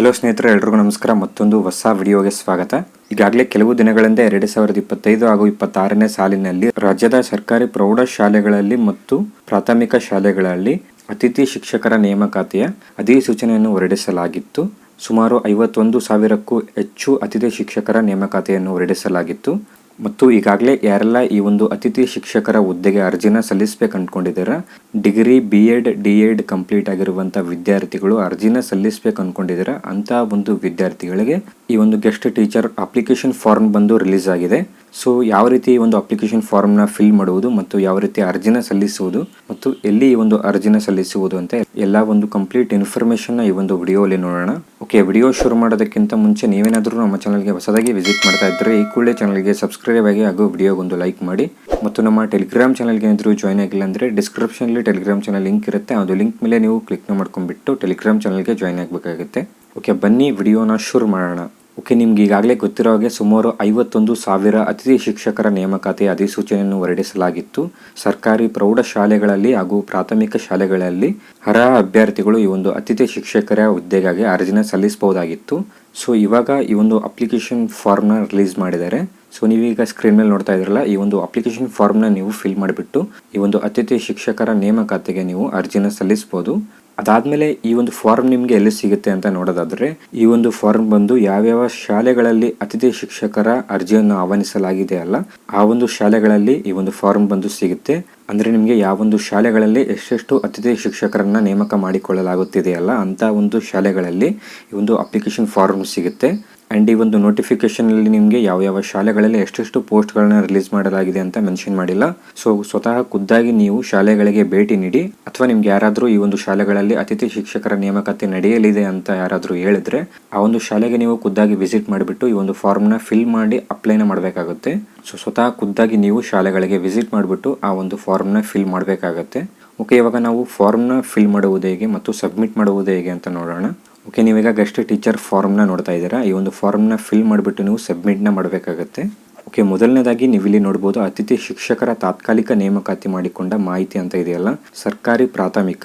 Hello ಸ್ನೇಹಿತರೆ, ಎಲ್ರಿಗೂ ನಮಸ್ಕಾರ. ಮತ್ತೊಂದು ಹೊಸ ವಿಡಿಯೋಗೆ ಸ್ವಾಗತ. ಈಗಾಗಲೇ ಕೆಲವು ದಿನಗಳಿಂದ ಎರಡು ಸಾವಿರದ ಇಪ್ಪತ್ತೈದು ಹಾಗೂ ಇಪ್ಪತ್ತಾರನೇ ಸಾಲಿನಲ್ಲಿ ರಾಜ್ಯದ ಸರ್ಕಾರಿ ಪ್ರೌಢಶಾಲೆಗಳಲ್ಲಿ ಮತ್ತು ಪ್ರಾಥಮಿಕ ಶಾಲೆಗಳಲ್ಲಿ ಅತಿಥಿ ಶಿಕ್ಷಕರ ನೇಮಕಾತಿಯ ಅಧಿಸೂಚನೆಯನ್ನು ಹೊರಡಿಸಲಾಗಿತ್ತು. ಸುಮಾರು ಐವತ್ತೊಂದು ಸಾವಿರಕ್ಕೂ ಹೆಚ್ಚು ಅತಿಥಿ ಶಿಕ್ಷಕರ ನೇಮಕಾತಿಯನ್ನು ಹೊರಡಿಸಲಾಗಿತ್ತು. ಮತ್ತು ಈಗಾಗಲೇ ಯಾರೆಲ್ಲ ಈ ಒಂದು ಅತಿಥಿ ಶಿಕ್ಷಕರ ಹುದ್ದೆಗೆ ಅರ್ಜಿನ ಸಲ್ಲಿಸಬೇಕು ಅಂದ್ಕೊಂಡಿದ್ದಾರೆ? Degree B Ed D Ed complete ಆಗಿರುವಂಥ ವಿದ್ಯಾರ್ಥಿಗಳು ಅರ್ಜಿನ ಸಲ್ಲಿಸಬೇಕು ಅಂದ್ಕೊಂಡಿದ್ದಾರೆ? ಅಂತ ಒಂದು ವಿದ್ಯಾರ್ಥಿಗಳಿಗೆ ಈ ಒಂದು ಗೆಸ್ಟ್ ಟೀಚರ್ ಅಪ್ಲಿಕೇಶನ್ ಫಾರ್ಮ್ ಬಂದು ರಿಲೀಸ್ ಆಗಿದೆ. ಸೊ, ಯಾವ ರೀತಿ ಒಂದು ಅಪ್ಲಿಕೇಶನ್ ಫಾರ್ಮ್ನ ಫಿಲ್ ಮಾಡುವುದು ಮತ್ತು ಯಾವ ರೀತಿ ಅರ್ಜಿನ ಸಲ್ಲಿಸುವುದು ಮತ್ತು ಎಲ್ಲಿ ಈ ಒಂದು ಅರ್ಜಿನ ಸಲ್ಲಿಸುವುದು ಅಂತ ಎಲ್ಲ ಒಂದು ಕಂಪ್ಲೀಟ್ ಇನ್ಫಾರ್ಮೇಶನ್ ಈ ಒಂದು ವಿಡಿಯೋಲಿ ನೋಡೋಣ. ಓಕೆ, ವಿಡಿಯೋ ಶುರು ಮಾಡೋದಕ್ಕಿಂತ ಮುಂಚೆ ನೀವೇನಾದರೂ ನಮ್ಮ ಚಾನಲ್ಗೆ ಹೊಸದಾಗಿ ವಿಸಿಟ್ ಮಾಡ್ತಾ ಇದ್ದರೆ ಈ ಕೂಡಲೇ ಚಾನಲ್ಗೆ ಸಬ್ಸ್ಕ್ರೈಬ್ ಆಗಿ ಹಾಗೂ ವಿಡಿಯೋಗೊಂದು ಲೈಕ್ ಮಾಡಿ. ಮತ್ತು ನಮ್ಮ ಟೆಲಿಗ್ರಾಮ್ ಚಾನಲ್ಗೆ ಏನಾದರೂ ಜಾಯ್ನ್ ಆಗಿಲ್ಲ ಅಂದರೆ ಡಿಸ್ಕ್ರಿಪ್ಷನಲ್ಲಿ ಟೆಲಿಗ್ರಾಮ್ ಚಾನಲ್ ಲಿಂಕ್ ಇರುತ್ತೆ. ಅದು ಲಿಂಕ್ ಮೇಲೆ ನೀವು ಕ್ಲಿಕ್ ಮಾಡ್ಕೊಂಡ್ಬಿಟ್ಟು ಟೆಲಿಗ್ರಾಮ್ ಚಾನಲ್ಗೆ ಜಾಯ್ನ್ ಆಗಬೇಕಾಗುತ್ತೆ. ಓಕೆ ಬನ್ನಿ, ವಿಡಿಯೋನ ಶುರು ಮಾಡೋಣ. ಓಕೆ, ನಿಮ್ಗೆ ಈಗಾಗಲೇ ಗೊತ್ತಿರೋ ಹಾಗೆ ಸುಮಾರು ಐವತ್ತೊಂದು ಸಾವಿರ ಅತಿಥಿ ಶಿಕ್ಷಕರ ನೇಮಕಾತಿ ಅಧಿಸೂಚನೆಯನ್ನು ಹೊರಡಿಸಲಾಗಿತ್ತು. ಸರ್ಕಾರಿ ಪ್ರೌಢಶಾಲೆಗಳಲ್ಲಿ ಹಾಗೂ ಪ್ರಾಥಮಿಕ ಶಾಲೆಗಳಲ್ಲಿ ಅರ್ಹ ಅಭ್ಯರ್ಥಿಗಳು ಈ ಒಂದು ಅತಿಥಿ ಶಿಕ್ಷಕರ ಹುದ್ದೆಗಾಗಿ ಅರ್ಜಿನ ಸಲ್ಲಿಸಬಹುದಾಗಿತ್ತು. ಸೊ ಇವಾಗ ಈ ಒಂದು ಅಪ್ಲಿಕೇಶನ್ ಫಾರ್ಮ್ನ ರಿಲೀಸ್ ಮಾಡಿದ್ದಾರೆ. ಸೊ ನೀವೀಗ ಸ್ಕ್ರೀನ್ ಮೇಲೆ ನೋಡ್ತಾ ಇದ್ರಲ್ಲ, ಈ ಒಂದು ಅಪ್ಲಿಕೇಶನ್ ಫಾರ್ಮ್ನ ನೀವು ಫಿಲ್ ಮಾಡಿಬಿಟ್ಟು ಈ ಒಂದು ಅತಿಥಿ ಶಿಕ್ಷಕರ ನೇಮಕಾತಿಗೆ ನೀವು ಅರ್ಜಿನ ಸಲ್ಲಿಸ್ಬೋದು ಅದಾದ್ಮೇಲೆ ಈ ಒಂದು ಫಾರ್ಮ್ ನಿಮಗೆ ಎಲ್ಲಿ ಸಿಗುತ್ತೆ ಅಂತ ನೋಡೋದಾದ್ರೆ, ಈ ಒಂದು ಫಾರ್ಮ್ ಬಂದು ಯಾವ್ಯಾವ ಶಾಲೆಗಳಲ್ಲಿ ಅತಿಥಿ ಶಿಕ್ಷಕರ ಅರ್ಜಿಯನ್ನು ಆಹ್ವಾನಿಸಲಾಗಿದೆ ಅಲ್ಲ, ಆ ಒಂದು ಶಾಲೆಗಳಲ್ಲಿ ಈ ಒಂದು ಫಾರ್ಮ್ ಬಂದು ಸಿಗುತ್ತೆ. ಅಂದ್ರೆ ನಿಮಗೆ ಯಾವೊಂದು ಶಾಲೆಗಳಲ್ಲಿ ಎಷ್ಟೆಷ್ಟು ಅತಿಥಿ ಶಿಕ್ಷಕರನ್ನ ನೇಮಕ ಮಾಡಿಕೊಳ್ಳಲಾಗುತ್ತಿದೆಯಲ್ಲ ಅಂತ ಒಂದು ಶಾಲೆಗಳಲ್ಲಿ ಈ ಒಂದು ಅಪ್ಲಿಕೇಶನ್ ಫಾರ್ಮ್ ಸಿಗುತ್ತೆ. ಆ್ಯಂಡ್ ಈ ಒಂದು ನೋಟಿಫಿಕೇಶನಲ್ಲಿ ನಿಮಗೆ ಯಾವ ಯಾವ ಶಾಲೆಗಳಲ್ಲಿ ಎಷ್ಟೆಷ್ಟು ಪೋಸ್ಟ್ಗಳನ್ನ ರಿಲೀಸ್ ಮಾಡಲಾಗಿದೆ ಅಂತ ಮೆನ್ಷನ್ ಮಾಡಿಲ್ಲ. ಸೊ ಸ್ವತಃ ಖುದ್ದಾಗಿ ನೀವು ಶಾಲೆಗಳಿಗೆ ಭೇಟಿ ನೀಡಿ, ಅಥವಾ ನಿಮ್ಗೆ ಯಾರಾದರೂ ಈ ಒಂದು ಶಾಲೆಗಳಲ್ಲಿ ಅತಿಥಿ ಶಿಕ್ಷಕರ ನೇಮಕಾತಿ ನಡೆಯಲಿದೆ ಅಂತ ಯಾರಾದರೂ ಹೇಳಿದ್ರೆ, ಆ ಒಂದು ಶಾಲೆಗೆ ನೀವು ಖುದ್ದಾಗಿ ವಿಸಿಟ್ ಮಾಡಿಬಿಟ್ಟು ಈ ಒಂದು ಫಾರ್ಮ್ನ ಫಿಲ್ ಮಾಡಿ ಅಪ್ಲೈನ ಮಾಡಬೇಕಾಗುತ್ತೆ. ಸೊ ಸ್ವತಃ ಖುದ್ದಾಗಿ ನೀವು ಶಾಲೆಗಳಿಗೆ ವಿಸಿಟ್ ಮಾಡಿಬಿಟ್ಟು ಆ ಒಂದು ಫಾರ್ಮ್ನ ಫಿಲ್ ಮಾಡಬೇಕಾಗತ್ತೆ. ಓಕೆ ಇವಾಗ ನಾವು ಫಾರ್ಮ್ನ ಫಿಲ್ ಮಾಡುವುದು ಹೇಗೆ ಮತ್ತು ಸಬ್ಮಿಟ್ ಮಾಡುವುದು ಹೇಗೆ ಅಂತ ನೋಡೋಣ. ಓಕೆ ನೀವೀಗ ಗೆಸ್ಟ್ ಟೀಚರ್ ಫಾರ್ಮ್ನ ನೋಡ್ತಾ ಇದ್ದೀರಾ? ಈ ಒಂದು ಫಾರ್ಮ್ನ ಫಿಲ್ ಮಾಡಿಬಿಟ್ಟು ನೀವು ಸಬ್ಮಿಟ್ನ ಮಾಡಬೇಕಾಗತ್ತೆ. ಓಕೆ ಮೊದಲನೇದಾಗಿ ನೀವು ಇಲ್ಲಿ ನೋಡ್ಬೋದು ಅತಿಥಿ ಶಿಕ್ಷಕರ ತಾತ್ಕಾಲಿಕ ನೇಮಕಾತಿ ಮಾಡಿಕೊಂಡ ಮಾಹಿತಿ ಅಂತ ಇದೆಯಲ್ಲ? ಸರ್ಕಾರಿ ಪ್ರಾಥಮಿಕ.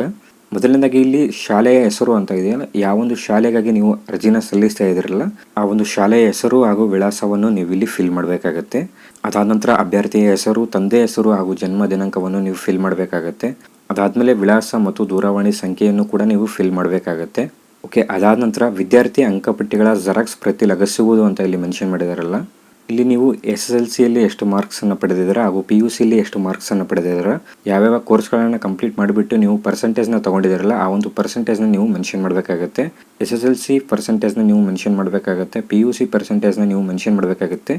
ಮೊದಲನೇದಾಗಿ ಇಲ್ಲಿ ಶಾಲೆಯ ಹೆಸರು ಅಂತ ಇದೆಯಲ್ಲ? ಯಾವ ಒಂದು ಶಾಲೆಗಾಗಿ ನೀವು ಅರ್ಜಿನ ಸಲ್ಲಿಸ್ತಾ ಇದ್ದೀರಲ್ಲ, ಆ ಒಂದು ಶಾಲೆಯ ಹೆಸರು ಹಾಗೂ ವಿಳಾಸವನ್ನು ನೀವು ಇಲ್ಲಿ ಫಿಲ್ ಮಾಡಬೇಕಾಗತ್ತೆ. ಅದಾದ ನಂತರ ಅಭ್ಯರ್ಥಿಯ ಹೆಸರು, ತಂದೆ ಹೆಸರು ಹಾಗೂ ಜನ್ಮ ದಿನಾಂಕವನ್ನು ನೀವು ಫಿಲ್ ಮಾಡಬೇಕಾಗತ್ತೆ. ಅದಾದಮೇಲೆ ವಿಳಾಸ ಮತ್ತು ದೂರವಾಣಿ ಸಂಖ್ಯೆಯನ್ನು ಕೂಡ ನೀವು ಫಿಲ್ ಮಾಡಬೇಕಾಗತ್ತೆ. ಓಕೆ ಅದಾದ ನಂತರ ವಿದ್ಯಾರ್ಥಿ ಅಂಕಪಟ್ಟಿಗಳ ಜೆರಾಕ್ಸ್ ಪ್ರತಿ ಲಗಸುವುದು ಅಂತ ಇಲ್ಲಿ ಮೆನ್ಷನ್ ಮಾಡಿದಾರಲ್ಲ. ಇಲ್ಲಿ ನೀವು ಎಸ್ ಎಸ್ ಎಲ್ ಸಿಯಲ್ಲಿ ಎಷ್ಟು ಮಾರ್ಕ್ಸನ್ನು ಪಡೆದಿದ್ದೀರಾ ಹಾಗೂ ಪಿ ಯು ಸಿಲಿ ಎಷ್ಟು ಮಾರ್ಕ್ಸನ್ನು ಪಡೆದಿದ್ದೀರಾ, ಯಾವ್ಯಾವ ಕೋರ್ಸ್ಗಳನ್ನು ಕಂಪ್ಲೀಟ್ ಮಾಡಿಬಿಟ್ಟು ನೀವು ಪರ್ಸೆಂಟೇಜ್ನ ತೊಗೊಂಡಿದ್ದೀರಲ್ಲ, ಆ ಒಂದು ಪರ್ಸೆಂಟೇಜ್ನ ನೀವು ಮೆನ್ಷನ್ ಮಾಡಬೇಕಾಗುತ್ತೆ. ಎಸ್ ಎಸ್ ಎಲ್ ಸಿ ಪರ್ಸೆಂಟೇಜ್ನ ನೀವು ಮೆನ್ಷನ್ ಮಾಡಬೇಕಾಗುತ್ತೆ ಪಿ ಯು ಸಿ ಪರ್ಸೆಂಟೇಜ್ನ ನೀವು ಮೆನ್ಷನ್ ಮಾಡಬೇಕಾಗುತ್ತೆ.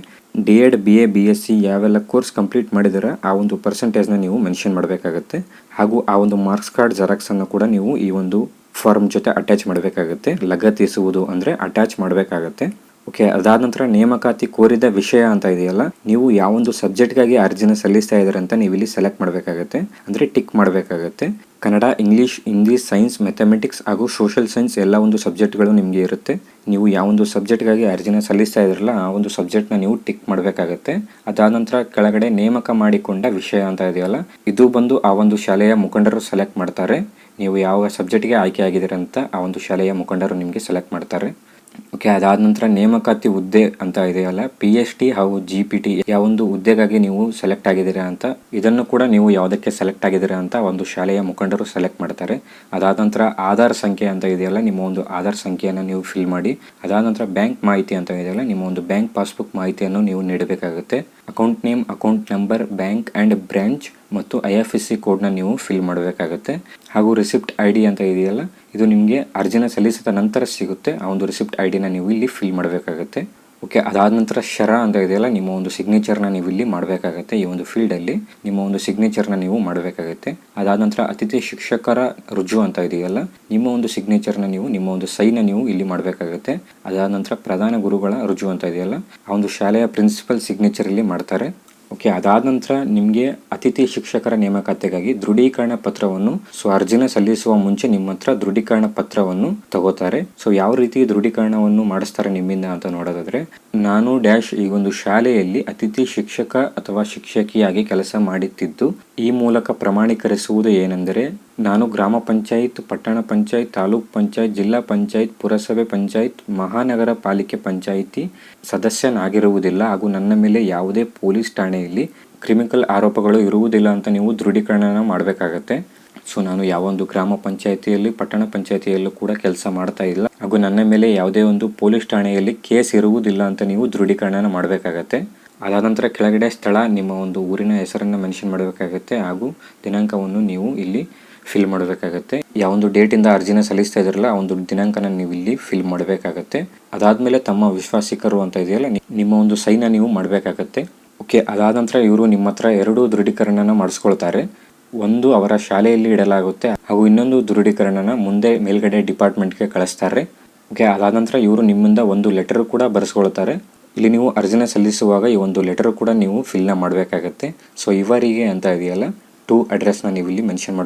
D Ed B A B S C ಯಾವೆಲ್ಲ ಕೋರ್ಸ್ ಕಂಪ್ಲೀಟ್ ಮಾಡಿದ್ದೀರಾ, ಆ ಒಂದು ಪರ್ಸೆಂಟೇಜ್ನ ನೀವು ಮೆನ್ಷನ್ ಮಾಡಬೇಕಾಗುತ್ತೆ. ಹಾಗೂ ಆ ಒಂದು ಮಾರ್ಕ್ಸ್ ಕಾರ್ಡ್ ಜೆರಾಕ್ಸನ್ನು ಕೂಡ ನೀವು ಈ ಒಂದು ಫಾರ್ಮ್ ಜೊತೆ ಅಟ್ಯಾಚ್ ಮಾಡಬೇಕಾಗುತ್ತೆ. ಲಗತ್ತಿಸುವುದು ಅಂದರೆ ಅಟ್ಯಾಚ್ ಮಾಡಬೇಕಾಗತ್ತೆ. ಓಕೆ ಅದಾದ ನಂತರ ನೇಮಕಾತಿ ಕೋರಿದ ವಿಷಯ ಅಂತ ಇದೆಯಲ್ಲ, ನೀವು ಯಾವೊಂದು ಸಬ್ಜೆಕ್ಟ್ಗಾಗಿ ಅರ್ಜಿನ ಸಲ್ಲಿಸ್ತಾ ಇದ್ದಾರೆ ಅಂತ ನೀವು ಇಲ್ಲಿ ಸೆಲೆಕ್ಟ್ ಮಾಡಬೇಕಾಗತ್ತೆ. ಅಂದರೆ ಟಿಕ್ ಮಾಡಬೇಕಾಗತ್ತೆ. Kannada English Hindi science mathematics ಹಾಗೂ ಸೋಷಿಯಲ್ ಸೈನ್ಸ್ ಎಲ್ಲ ಒಂದು ಸಬ್ಜೆಕ್ಟ್ಗಳು ನಿಮಗೆ ಇರುತ್ತೆ. ನೀವು ಯಾವೊಂದು ಸಬ್ಜೆಕ್ಟ್ಗಾಗಿ ಅರ್ಜಿನ ಸಲ್ಲಿಸ್ತಾ ಇದ್ರಲ್ಲ, ಆ ಒಂದು ಸಬ್ಜೆಕ್ಟ್ನ ನೀವು ಟಿಕ್ ಮಾಡಬೇಕಾಗತ್ತೆ. ಅದಾದ ನಂತರ ಕೆಳಗಡೆ ನೇಮಕ ಮಾಡಿಕೊಂಡ ವಿಷಯ ಅಂತ ಇದೆಯಲ್ಲ, ಇದು ಬಂದು ಆ ಒಂದು ಶಾಲೆಯ ಮುಖಂಡರು ಸೆಲೆಕ್ಟ್ ಮಾಡ್ತಾರೆ. ನೀವು ಯಾವ ಸಬ್ಜೆಕ್ಟ್ಗೆ ಆಯ್ಕೆ ಆಗಿದ್ದೀರಂತ ಆ ಒಂದು ಶಾಲೆಯ ಮುಖಂಡರು ನಿಮಗೆ ಸೆಲೆಕ್ಟ್ ಮಾಡ್ತಾರೆ. ಓಕೆ ಅದಾದ ನಂತರ ನೇಮಕಾತಿ ಹುದ್ದೆ ಅಂತ ಇದೆಯಲ್ಲ ಪಿ ಎಚ್ ಟಿ ಹಾಗೂ ಜಿ ಪಿ ಟಿ ಯಾವೊಂದು ಹುದ್ದೆಗಾಗಿ ನೀವು ಸೆಲೆಕ್ಟ್ ಆಗಿದ್ದೀರಾ ಅಂತ, ಇದನ್ನು ಕೂಡ ನೀವು ಯಾವುದಕ್ಕೆ ಸೆಲೆಕ್ಟ್ ಆಗಿದ್ದೀರಾ ಅಂತ ಒಂದು ಶಾಲೆಯ ಮುಖಂಡರು ಸೆಲೆಕ್ಟ್ ಮಾಡ್ತಾರೆ. ಅದಾದ ನಂತರ ಆಧಾರ್ ಸಂಖ್ಯೆ ಅಂತ ಇದೆಯಲ್ಲ, ನಿಮ್ಮ ಒಂದು ಆಧಾರ್ ಸಂಖ್ಯೆಯನ್ನು ನೀವು ಫಿಲ್ ಮಾಡಿ, ಅದಾದ ನಂತರ ಬ್ಯಾಂಕ್ ಮಾಹಿತಿ ಅಂತ ಇದೆಯಲ್ಲ, ನಿಮ್ಮ ಒಂದು ಬ್ಯಾಂಕ್ ಪಾಸ್ಬುಕ್ ಮಾಹಿತಿಯನ್ನು ನೀವು ನೀಡಬೇಕಾಗುತ್ತೆ. Account name account number bank and branch ಮತ್ತು ಐ ಎಫ್ ಎಸ್ ಸಿ ಕೋಡ್ನ ನೀವು ಫಿಲ್ ಮಾಡಬೇಕಾಗುತ್ತೆ. ಹಾಗೂ ರಿಸಿಪ್ಟ್ ಐ ಡಿ ಅಂತ ಇದೆಯಲ್ಲ ಇದು ನಿಮಗೆ ಅರ್ಜಿನ ಸಲ್ಲಿಸಿದ ನಂತರ ಸಿಗುತ್ತೆ. ಆ ಒಂದು ರಿಸಿಪ್ಟ್ ಐ ಡಿನ ನೀವು ಇಲ್ಲಿ ಫಿಲ್ ಮಾಡಬೇಕಾಗುತ್ತೆ. ಓಕೆ ಅದಾದ ನಂತರ ಶರ ಅಂತ ಇದೆಯಲ್ಲ, ನಿಮ್ಮ ಒಂದು ಸಿಗ್ನೇಚರ್ನ ನೀವು ಇಲ್ಲಿ ಮಾಡಬೇಕಾಗತ್ತೆ. ಈ ಒಂದು ಫೀಲ್ಡಲ್ಲಿ ನಿಮ್ಮ ಒಂದು ಸಿಗ್ನೇಚರ್ನ ನೀವು ಮಾಡಬೇಕಾಗುತ್ತೆ. ಅದಾದ ನಂತರ ಅತಿಥಿ ಶಿಕ್ಷಕರ ರುಜು ಅಂತ ಇದೆಯಲ್ಲ, ನಿಮ್ಮ ಒಂದು ಸಿಗ್ನೇಚರ್ನ ನೀವು, ನಿಮ್ಮ ಒಂದು ಸೈನ ನೀವು ಇಲ್ಲಿ ಮಾಡಬೇಕಾಗುತ್ತೆ. ಅದಾದ ನಂತರ ಪ್ರಧಾನ ಗುರುಗಳ ರುಜು ಅಂತ ಇದೆಯಲ್ಲ, ಆ ಒಂದು ಶಾಲೆಯ ಪ್ರಿನ್ಸಿಪಲ್ ಸಿಗ್ನೇಚರ್ ಇಲ್ಲಿ ಮಾಡ್ತಾರೆ. ಓಕೆ, ಅದಾದ ನಂತರ ನಿಮಗೆ ಅತಿಥಿ ಶಿಕ್ಷಕರ ನೇಮಕಾತಿಗಾಗಿ ದೃಢೀಕರಣ ಪತ್ರವನ್ನು, ಸೊ ಅರ್ಜಿನ ಸಲ್ಲಿಸುವ ಮುಂಚೆ ನಿಮ್ಮ ಹತ್ರ ದೃಢೀಕರಣ ಪತ್ರವನ್ನು ತಗೋತಾರೆ. ಸೊ ಯಾವ ರೀತಿ ದೃಢೀಕರಣವನ್ನು ಮಾಡಿಸ್ತಾರೆ ನಿಮ್ಮಿಂದ ಅಂತ ನೋಡೋದಾದ್ರೆ, ನಾನು ಡ್ಯಾಶ್ ಈ ಒಂದು ಶಾಲೆಯಲ್ಲಿ ಅತಿಥಿ ಶಿಕ್ಷಕ ಅಥವಾ ಶಿಕ್ಷಕಿಯಾಗಿ ಕೆಲಸ ಮಾಡುತ್ತಿದ್ದು, ಈ ಮೂಲಕ ಪ್ರಮಾಣೀಕರಿಸುವುದು ಏನೆಂದರೆ ನಾನು ಗ್ರಾಮ ಪಂಚಾಯತ್, ಪಟ್ಟಣ ಪಂಚಾಯತ್, ತಾಲೂಕ್ ಪಂಚಾಯತ್, ಜಿಲ್ಲಾ ಪಂಚಾಯತ್, ಪುರಸಭೆ ಪಂಚಾಯತ್, ಮಹಾನಗರ ಪಾಲಿಕೆ ಪಂಚಾಯಿತಿ ಸದಸ್ಯನಾಗಿರುವುದಿಲ್ಲ. ಹಾಗೂ ನನ್ನ ಮೇಲೆ ಯಾವುದೇ ಪೊಲೀಸ್ ಠಾಣೆಯಲ್ಲಿ ಕ್ರಿಮಿನಲ್ ಆರೋಪಗಳು ಇರುವುದಿಲ್ಲ ಅಂತ ನೀವು ದೃಢೀಕರಣ ಮಾಡಬೇಕಾಗತ್ತೆ. ಸೊ, ನಾನು ಯಾವೊಂದು ಗ್ರಾಮ ಪಂಚಾಯತಿಯಲ್ಲಿ, ಪಟ್ಟಣ ಪಂಚಾಯತಿಯಲ್ಲೂ ಕೂಡ ಕೆಲಸ ಮಾಡ್ತಾ ಇಲ್ಲ. ಹಾಗೂ ನನ್ನ ಮೇಲೆ ಯಾವುದೇ ಒಂದು ಪೊಲೀಸ್ ಠಾಣೆಯಲ್ಲಿ ಕೇಸ್ ಇರುವುದಿಲ್ಲ ಅಂತ ನೀವು ದೃಢೀಕರಣ ಮಾಡಬೇಕಾಗತ್ತೆ. ಅದಾದ ನಂತರ ಕೆಳಗಡೆ ಸ್ಥಳ, ನಿಮ್ಮ ಒಂದು ಊರಿನ ಹೆಸರನ್ನು ಮೆನ್ಷನ್ ಮಾಡಬೇಕಾಗತ್ತೆ. ಹಾಗೂ ದಿನಾಂಕವನ್ನು ನೀವು ಇಲ್ಲಿ ಫಿಲ್ ಮಾಡಬೇಕಾಗತ್ತೆ. ಯಾವೊಂದು ಡೇಟಿಂದ ಅರ್ಜಿನ ಸಲ್ಲಿಸ್ತಾ ಇದ್ರಲ್ಲ ಒಂದು ದಿನಾಂಕನ ನೀವು ಇಲ್ಲಿ ಫಿಲ್ ಮಾಡಬೇಕಾಗತ್ತೆ. ಅದಾದಮೇಲೆ ತಮ್ಮ ವಿಶ್ವಾಸಿಕರು ಅಂತ ಇದೆಯಲ್ಲ ನಿಮ್ಮ ಒಂದು ಸೈನ ನೀವು ಮಾಡಬೇಕಾಗತ್ತೆ. ಓಕೆ ಅದಾದ ನಂತರ ಇವರು ನಿಮ್ಮ ಹತ್ರ ಎರಡು ದೃಢೀಕರಣನ ಮಾಡಿಸ್ಕೊಳ್ತಾರೆ. ಒಂದು ಅವರ ಶಾಲೆಯಲ್ಲಿ ಇಡಲಾಗುತ್ತೆ, ಹಾಗೂ ಇನ್ನೊಂದು ದೃಢೀಕರಣನ ಮುಂದೆ ಮೇಲ್ಗಡೆ ಡಿಪಾರ್ಟ್ಮೆಂಟ್ಗೆ ಕಳಿಸ್ತಾರೆ. ಓಕೆ ಅದಾದ ನಂತರ ಇವರು ನಿಮ್ಮಿಂದ ಒಂದು ಲೆಟರ್ ಕೂಡ ಬರೆಸ್ಕೊಳ್ತಾರೆ. ಇಲ್ಲಿ ನೀವು ಅರ್ಜಿನ ಸಲ್ಲಿಸುವಾಗ ಈ ಒಂದು ಲೆಟರ್ ಕೂಡ ನೀವು ಫಿಲ್ನ ಮಾಡಬೇಕಾಗತ್ತೆ. ಸೊ ಇವರಿಗೆ ಅಂತ ಇದೆಯಲ್ಲ ಟು ಅಡ್ರೆಸ್ನ ನೀವು ಇಲ್ಲಿ ಮೆನ್ಷನ್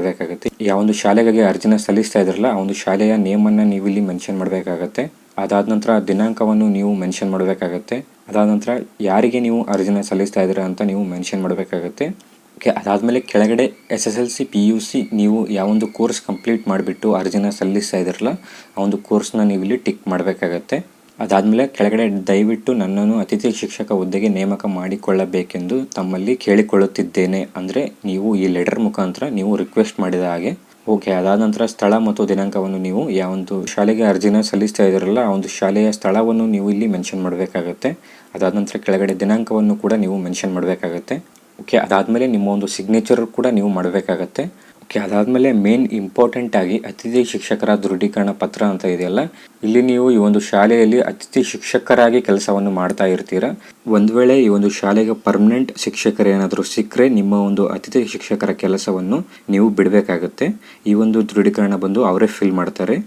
ಯಾವ ಒಂದು ಶಾಲೆಗೆ ಅರ್ಜಿನ ಸಲ್ಲಿಸ್ತಾ ಇದ್ರಲ್ಲ, ಆ ಒಂದು ಶಾಲೆಯ ನೇಮನ್ನು ನೀವು ಇಲ್ಲಿ ಮೆನ್ಷನ್ ಮಾಡಬೇಕಾಗತ್ತೆ. ಅದಾದ ನಂತರ ದಿನಾಂಕವನ್ನು ನೀವು ಮೆನ್ಷನ್ ಮಾಡಬೇಕಾಗತ್ತೆ. ಅದಾದ ನಂತರ ಯಾರಿಗೆ ನೀವು ಅರ್ಜಿನ ಸಲ್ಲಿಸ್ತಾ ಇದ್ದೀರಾ ಅಂತ ನೀವು ಮೆನ್ಷನ್ ಮಾಡಬೇಕಾಗತ್ತೆ. ಓಕೆ, ಅದಾದಮೇಲೆ ಕೆಳಗಡೆ S S L C P U C ನೀವು ಯಾವೊಂದು ಕೋರ್ಸ್ ಕಂಪ್ಲೀಟ್ ಮಾಡಿಬಿಟ್ಟು ಅರ್ಜಿನ ಸಲ್ಲಿಸ್ತಾ ಇದ್ದಿರಲ್ಲ ಆ ಒಂದು ಕೋರ್ಸ್ನ ನೀವು ಇಲ್ಲಿ ಟಿಕ್ ಮಾಡಬೇಕಾಗತ್ತೆ. ಅದಾದಮೇಲೆ ಕೆಳಗಡೆ ದಯವಿಟ್ಟು ನನ್ನನ್ನು ಅತಿಥಿ ಶಿಕ್ಷಕ ಹುದ್ದೆಗೆ ನೇಮಕ ಮಾಡಿಕೊಳ್ಳಬೇಕೆಂದು ತಮ್ಮಲ್ಲಿ ಕೇಳಿಕೊಳ್ಳುತ್ತಿದ್ದೇನೆ. ಅಂದರೆ ನೀವು ಈ ಲೆಟರ್ ಮುಖಾಂತರ ನೀವು ರಿಕ್ವೆಸ್ಟ್ ಮಾಡಿದ ಹಾಗೆ. ಓಕೆ, ಅದಾದ ನಂತರ ಸ್ಥಳ ಮತ್ತು ದಿನಾಂಕವನ್ನು ನೀವು ಯಾವ ಒಂದು ಶಾಲೆಗೆ ಅರ್ಜಿನ ಸಲ್ಲಿಸ್ತಾ ಇದ್ದೀರಲ್ಲ, ಆ ಒಂದು ಶಾಲೆಯ ಸ್ಥಳವನ್ನು ನೀವು ಇಲ್ಲಿ ಮೆನ್ಷನ್ ಮಾಡಬೇಕಾಗತ್ತೆ. ಅದಾದ ನಂತರ ಕೆಳಗಡೆ ದಿನಾಂಕವನ್ನು ಕೂಡ ನೀವು ಮೆನ್ಷನ್ ಮಾಡಬೇಕಾಗತ್ತೆ. ಓಕೆ, ಅದಾದಮೇಲೆ ನಿಮ್ಮ ಒಂದು ಸಿಗ್ನೇಚರ್ ಕೂಡ ನೀವು ಮಾಡಬೇಕಾಗತ್ತೆ. ಓಕೆ, ಅದಾದಮೇಲೆ ಮೇನ್ ಇಂಪಾರ್ಟೆಂಟ್ ಆಗಿ ಅತಿಥಿ ಶಿಕ್ಷಕರ ದೃಢೀಕರಣ ಪತ್ರ ಅಂತ ಇದೆಯಲ್ಲ, ಇಲ್ಲಿ ನೀವು ಈ ಒಂದು ಶಾಲೆಯಲ್ಲಿ ಅತಿಥಿ ಶಿಕ್ಷಕರಾಗಿ ಕೆಲಸವನ್ನು ಮಾಡ್ತಾ ಇರ್ತೀರ. ಒಂದು ವೇಳೆ ಈ ಒಂದು ಶಾಲೆಗೆ ಪರ್ಮನೆಂಟ್ ಶಿಕ್ಷಕರು ಏನಾದರೂ ಸಿಕ್ಕರೆ ನಿಮ್ಮ ಒಂದು ಅತಿಥಿ ಶಿಕ್ಷಕರ ಕೆಲಸವನ್ನು ನೀವು ಬಿಡಬೇಕಾಗುತ್ತೆ. ಈ ಒಂದು ದೃಢೀಕರಣ ಬಂದು ಅವರೇ ಫಿಲ್ ಮಾಡ್ತಾರೆ.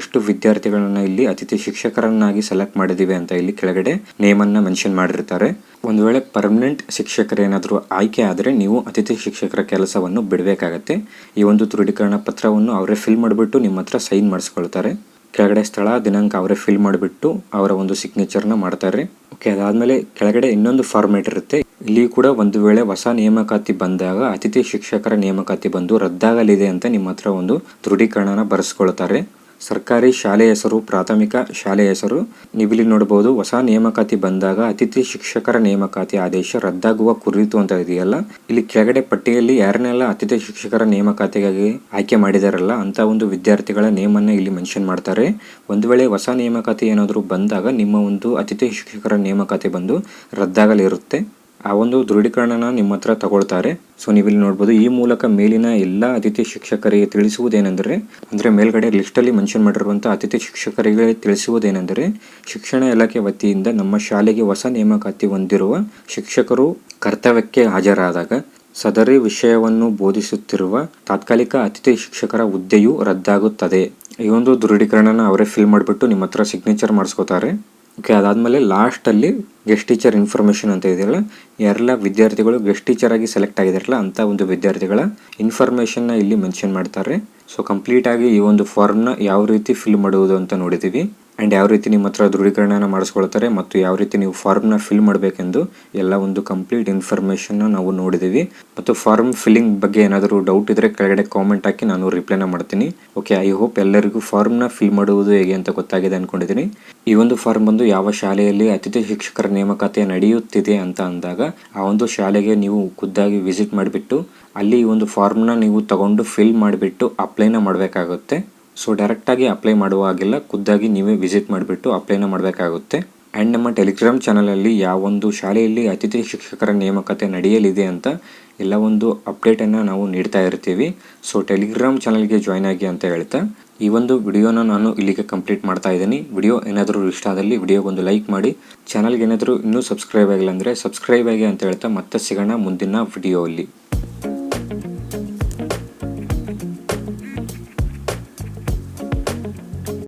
ಎಷ್ಟು ವಿದ್ಯಾರ್ಥಿಗಳನ್ನು ಇಲ್ಲಿ ಅತಿಥಿ ಶಿಕ್ಷಕರನ್ನಾಗಿ ಸೆಲೆಕ್ಟ್ ಮಾಡಿದ್ದೀವಿ ಅಂತ ಇಲ್ಲಿ ಕೆಳಗಡೆ ನೇಮನ್ನ ಮೆನ್ಷನ್ ಮಾಡಿರ್ತಾರೆ. ಒಂದು ವೇಳೆ ಪರ್ಮನೆಂಟ್ ಶಿಕ್ಷಕರೇನಾದರೂ ಆಯ್ಕೆ ಆದರೆ ನೀವು ಅತಿಥಿ ಶಿಕ್ಷಕರ ಕೆಲಸವನ್ನು ಬಿಡಬೇಕಾಗತ್ತೆ. ಈ ಒಂದು ದೃಢೀಕರಣ ಪತ್ರವನ್ನು ಅವರೇ ಫಿಲ್ ಮಾಡಿಬಿಟ್ಟು ನಿಮ್ಮ ಹತ್ರ ಸೈನ್ ಮಾಡಿಸ್ಕೊಳ್ತಾರೆ. ಕೆಳಗಡೆ ಸ್ಥಳ, ದಿನಾಂಕ ಅವರೇ ಫಿಲ್ ಮಾಡಿಬಿಟ್ಟು ಅವರ ಒಂದು ಸಿಗ್ನೇಚರ್ನ ಮಾಡ್ತಾರೆ. ಓಕೆ ಅದಾದಮೇಲೆ ಕೆಳಗಡೆ ಇನ್ನೊಂದು ಫಾರ್ಮೇಟ್ ಇರುತ್ತೆ. ಇಲ್ಲಿ ಕೂಡ ಒಂದು ವೇಳೆ ಹೊಸ ನೇಮಕಾತಿ ಬಂದಾಗ, ಅತಿಥಿ ಶಿಕ್ಷಕರ ನೇಮಕಾತಿ ಬಂದು ರದ್ದಾಗಲಿದೆ ಅಂತ ನಿಮ್ಮ ಹತ್ರ ಒಂದು ದೃಢೀಕರಣನ ಬರೆಸ್ಕೊಳ್ತಾರೆ. ಸರ್ಕಾರಿ ಶಾಲೆ ಹೆಸರು, ಪ್ರಾಥಮಿಕ ಶಾಲೆ ಹೆಸರು. ನೀವಿಲ್ಲಿ ನೋಡಬಹುದು, ಹೊಸ ನೇಮಕಾತಿ ಬಂದಾಗ ಅತಿಥಿ ಶಿಕ್ಷಕರ ನೇಮಕಾತಿ ಆದೇಶ ರದ್ದಾಗುವ ಕುರಿತು ಅಂತ ಇದೆಯಲ್ಲ. ಇಲ್ಲಿ ಕೆಳಗಡೆ ಪಟ್ಟಿಯಲ್ಲಿ ಯಾರನ್ನೆಲ್ಲ ಅತಿಥಿ ಶಿಕ್ಷಕರ ನೇಮಕಾತಿಗಾಗಿ ಆಯ್ಕೆ ಮಾಡಿದಾರಲ್ಲ, ಅಂತ ಒಂದು ವಿದ್ಯಾರ್ಥಿಗಳ ನೇಮನ್ನ ಇಲ್ಲಿ ಮೆನ್ಷನ್ ಮಾಡ್ತಾರೆ. ಒಂದು ವೇಳೆ ಹೊಸ ನೇಮಕಾತಿ ಏನಾದರೂ ಬಂದಾಗ ನಿಮ್ಮ ಒಂದು ಅತಿಥಿ ಶಿಕ್ಷಕರ ನೇಮಕಾತಿ ಬಂದು ರದ್ದಾಗಲಿರುತ್ತೆ. ಆ ಒಂದು ದೃಢೀಕರಣನ ನಿಮ್ಮ ಹತ್ರ ತಗೊಳ್ತಾರೆ. ಸೊ ನೀವಿಲ್ಲಿ ನೋಡ್ಬೋದು, ಈ ಮೂಲಕ ಮೇಲಿನ ಎಲ್ಲ ಅತಿಥಿ ಶಿಕ್ಷಕರಿಗೆ ತಿಳಿಸುವುದೇನೆಂದರೆ, ಅಂದರೆ ಮೇಲ್ಗಡೆ ಲಿಸ್ಟಲ್ಲಿ ಮೆನ್ಷನ್ ಮಾಡಿರುವಂಥ ಅತಿಥಿ ಶಿಕ್ಷಕರಿಗೆ ತಿಳಿಸುವುದೇನೆಂದರೆ, ಶಿಕ್ಷಣ ಇಲಾಖೆ ವತಿಯಿಂದ ನಮ್ಮ ಶಾಲೆಗೆ ಹೊಸ ನೇಮಕಾತಿ ಹೊಂದಿರುವ ಶಿಕ್ಷಕರು ಕರ್ತವ್ಯಕ್ಕೆ ಹಾಜರಾದಾಗ, ಸದರಿ ವಿಷಯವನ್ನು ಬೋಧಿಸುತ್ತಿರುವ ತಾತ್ಕಾಲಿಕ ಅತಿಥಿ ಶಿಕ್ಷಕರ ಹುದ್ದೆಯು ರದ್ದಾಗುತ್ತದೆ. ಈ ಒಂದು ದೃಢೀಕರಣನ ಅವರೇ ಫಿಲ್ ಮಾಡಿಬಿಟ್ಟು ನಿಮ್ಮ ಹತ್ರ ಸಿಗ್ನೇಚರ್ ಮಾಡಿಸ್ಕೋತಾರೆ. ಓಕೆ ಅದಾದಮೇಲೆ ಲಾಸ್ಟಲ್ಲಿ ಗೆಸ್ಟ್ ಟೀಚರ್ ಇನ್ಫಾರ್ಮೇಷನ್ ಅಂತ ಇದೆಯಲ್ಲ ಎಲ್ಲ ವಿದ್ಯಾರ್ಥಿಗಳು ಗೆಸ್ಟ್ ಟೀಚರ್ ಆಗಿ ಸೆಲೆಕ್ಟ್ ಆಗಿದಾರಲ್ಲ ಅಂತ ಒಂದು ವಿದ್ಯಾರ್ಥಿಗಳ ಇನ್ಫಾರ್ಮೇಷನ್ನ ಇಲ್ಲಿ ಮೆನ್ಷನ್ ಮಾಡ್ತಾರೆ. ಸೊ ಕಂಪ್ಲೀಟಾಗಿ ಈ ಒಂದು ಫಾರ್ಮ್ನ ಯಾವ ರೀತಿ ಫಿಲ್ ಮಾಡುವುದು ಅಂತ ನೋಡಿದ್ದೀವಿ. ಆ್ಯಂಡ್ ಯಾವ ರೀತಿ ನಿಮ್ಮ ಹತ್ರ ದೃಢೀಕರಣನ ಮಾಡಿಸ್ಕೊಳ್ತಾರೆ ಮತ್ತು ಯಾವ ರೀತಿ ನೀವು ಫಾರ್ಮ್ನ ಫಿಲ್ ಮಾಡಬೇಕೆಂದು ಎಲ್ಲ ಒಂದು ಕಂಪ್ಲೀಟ್ ಇನ್ಫಾರ್ಮೇಷನ್ನ ನಾವು ನೋಡಿದ್ದೀವಿ. ಮತ್ತು ಫಾರ್ಮ್ ಫಿಲ್ಲಿಂಗ್ ಬಗ್ಗೆ ಏನಾದರೂ ಡೌಟ್ ಇದ್ದರೆ ಕೆಳಗಡೆ ಕಾಮೆಂಟ್ ಹಾಕಿ ನಾನು ರಿಪ್ಲೈನ ಮಾಡ್ತೀನಿ. ಓಕೆ ಐ ಹೋಪ್ ಎಲ್ಲರಿಗೂ ಫಾರ್ಮ್ನ ಫಿಲ್ ಮಾಡುವುದು ಹೇಗೆ ಅಂತ ಗೊತ್ತಾಗಿದೆ ಅಂದ್ಕೊಂಡಿದ್ದೀನಿ ಈ ಒಂದು ಫಾರ್ಮ್ ಬಂದು ಯಾವ ಶಾಲೆಯಲ್ಲಿ ಅತಿಥಿ ಶಿಕ್ಷಕರ ನೇಮಕಾತಿ ನಡೆಯುತ್ತಿದೆ ಅಂತ ಅಂದಾಗ ಆ ಒಂದು ಶಾಲೆಗೆ ನೀವು ಖುದ್ದಾಗಿ ವಿಸಿಟ್ ಮಾಡಿಬಿಟ್ಟು ಅಲ್ಲಿ ಈ ಒಂದು ಫಾರ್ಮ್ನ ನೀವು ತಗೊಂಡು ಫಿಲ್ ಮಾಡಿಬಿಟ್ಟು ಅಪ್ಲೈನ ಮಾಡಬೇಕಾಗುತ್ತೆ. ಸೊ ಡೈರೆಕ್ಟಾಗಿ ಅಪ್ಲೈ ಮಾಡುವ ಹಾಗಿಲ್ಲ ಖುದ್ದಾಗಿ ನೀವೇ ವಿಸಿಟ್ ಮಾಡಿಬಿಟ್ಟು ಅಪ್ಲೈನ ಮಾಡಬೇಕಾಗುತ್ತೆ. ಆ್ಯಂಡ್ ನಮ್ಮ ಟೆಲಿಗ್ರಾಮ್ ಚಾನಲಲ್ಲಿ ಯಾವೊಂದು ಶಾಲೆಯಲ್ಲಿ ಅತಿಥಿ ಶಿಕ್ಷಕರ ನೇಮಕತೆ ನಡೆಯಲಿದೆ ಅಂತ ಎಲ್ಲ ಒಂದು ಅಪ್ಡೇಟನ್ನು ನಾವು ನೀಡ್ತಾ ಇರ್ತೀವಿ. ಸೊ ಟೆಲಿಗ್ರಾಮ್ ಚಾನಲ್ಗೆ ಜಾಯ್ನ್ ಆಗಿ ಅಂತ ಹೇಳ್ತಾ, ಈ ಒಂದು ವಿಡಿಯೋನ ನಾನು ಇಲ್ಲಿಗೆ ಕಂಪ್ಲೀಟ್ ಮಾಡ್ತಾ ಇದ್ದೀನಿ. ವಿಡಿಯೋ ಏನಾದರೂ ಇಷ್ಟ ಆದಲ್ಲಿ ವಿಡಿಯೋಗೊಂದು ಲೈಕ್ ಮಾಡಿ. ಚಾನಲ್ಗೆ ಏನಾದರೂ ಇನ್ನೂ ಸಬ್ಸ್ಕ್ರೈಬ್ ಆಗಿಲ್ಲ ಅಂದರೆ ಸಬ್ಸ್ಕ್ರೈಬ್ ಆಗಿ ಅಂತ ಹೇಳ್ತಾ ಮತ್ತೆ ಸಿಗೋಣ ಮುಂದಿನ ವಿಡಿಯೋ ಅಲ್ಲಿ.